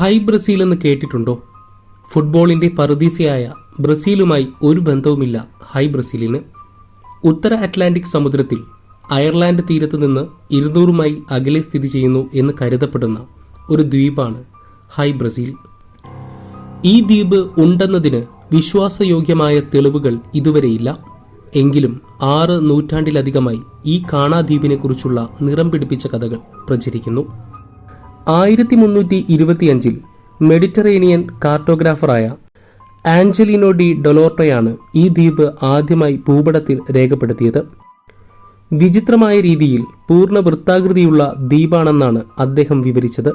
High Brazil എന്ന് കേട്ടിട്ടുണ്ടോ? ഫുട്ബോളിന്റെ പറുദീസയായ ബ്രസീലുമായി ഒരു ബന്ധവുമില്ല ഹൈ ബ്രസീലിന്. ഉത്തര അറ്റ്ലാന്റിക് സമുദ്രത്തിൽ അയർലാൻഡ് തീരത്ത് നിന്ന് ഇരുന്നൂറ് മൈൽ അകലെ സ്ഥിതി ചെയ്യുന്നു എന്ന് കരുതപ്പെടുന്ന ഒരു ദ്വീപാണ് ഹൈ ബ്രസീൽ. ഈ ദ്വീപ് ഉണ്ടെന്നതിന് വിശ്വാസയോഗ്യമായ തെളിവുകൾ ഇതുവരെയില്ല എങ്കിലും ആറ് നൂറ്റാണ്ടിലധികമായി ഈ കാണാദ്വീപിനെക്കുറിച്ചുള്ള നിറം പിടിപ്പിച്ച കഥകൾ പ്രചരിക്കുന്നു. ആയിരത്തി മുന്നൂറ്റി ഇരുപത്തിയഞ്ചിൽ മെഡിറ്ററേനിയൻ കാർട്ടോഗ്രാഫറായ ആഞ്ചലിനോ ഡി ഡൊലോട്ടയാണ് ഈ ദ്വീപ് ആദ്യമായി ഭൂപടത്തിൽ രേഖപ്പെടുത്തിയത്. വിചിത്രമായ രീതിയിൽ പൂർണ വൃത്താകൃതിയുള്ള ദ്വീപാണെന്നാണ് അദ്ദേഹം വിവരിച്ചത്.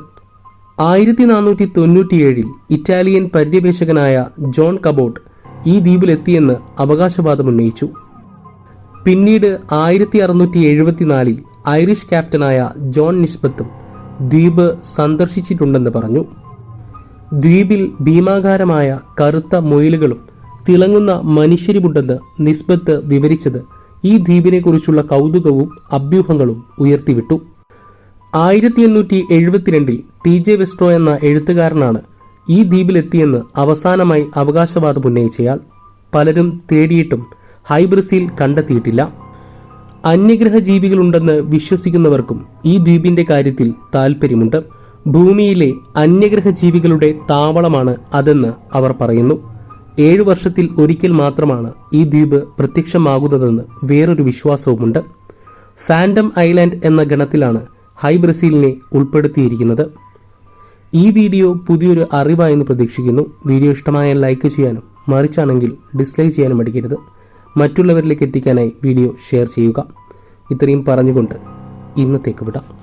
ആയിരത്തി നാനൂറ്റി തൊണ്ണൂറ്റിയേഴിൽ ഇറ്റാലിയൻ പര്യവേഷകനായ ജോൺ കബോട്ട് ഈ ദ്വീപിലെത്തിയെന്ന് അവകാശവാദമുന്നയിച്ചു പിന്നീട് ആയിരത്തി അറുന്നൂറ്റി എഴുപത്തിനാലിൽ ഐറിഷ് ക്യാപ്റ്റനായ ജോൺ നിസ്ബത്തും ദ്വീപ് സന്ദർശിച്ചിട്ടുണ്ടെന്ന് പറഞ്ഞു. ദ്വീപിൽ ഭീമാകാരമായ കറുത്ത മൊയിലുകളും തിളങ്ങുന്ന മനുഷ്യരുമുണ്ടെന്ന് നിസ്ബത്ത് വിവരിച്ചത് ഈ ദ്വീപിനെക്കുറിച്ചുള്ള കൗതുകവും അഭ്യൂഹങ്ങളും ഉയർത്തിവിട്ടു. ആയിരത്തി എണ്ണൂറ്റി എഴുപത്തിരണ്ടിൽ ടി ജെ വെസ്ട്രോ എന്ന എഴുത്തുകാരനാണ് ഈ ദ്വീപിലെത്തിയെന്ന് അവസാനമായി അവകാശവാദം ഉന്നയിച്ചയാൾ. പലരും തേടിയിട്ടും ഹൈബ്രസീൽ കണ്ടെത്തിയിട്ടില്ല. അന്യഗ്രഹ ജീവികളുണ്ടെന്ന് വിശ്വസിക്കുന്നവർക്കും ഈ ദ്വീപിന്റെ കാര്യത്തിൽ താൽപ്പര്യമുണ്ട്. ഭൂമിയിലെ അന്യഗ്രഹ ജീവികളുടെ താവളമാണ് അതെന്ന് അവർ പറയുന്നു. ഏഴു വർഷത്തിൽ ഒരിക്കൽ മാത്രമാണ് ഈ ദ്വീപ് പ്രത്യക്ഷമാകുന്നതെന്ന് വേറൊരു വിശ്വാസവുമുണ്ട്. ഫാൻഡം ഐലാൻഡ് എന്ന ഗണത്തിലാണ് ഹൈ ബ്രസീലിനെ ഉൾപ്പെടുത്തിയിരിക്കുന്നത്. ഈ വീഡിയോ പുതിയൊരു അറിവായെന്ന് പ്രതീക്ഷിക്കുന്നു. വീഡിയോ ഇഷ്ടമായ ലൈക്ക് ചെയ്യാനും മറിച്ചാണെങ്കിൽ ഡിസ്ലൈക്ക് ചെയ്യാനും മടിക്കരുത്. മറ്റുള്ളവരിലേക്ക് എത്തിക്കാനായി വീഡിയോ ഷെയർ ചെയ്യുക. ഇത്രയും പറഞ്ഞുകൊണ്ട് ഇന്നത്തേക്ക് വിടാം.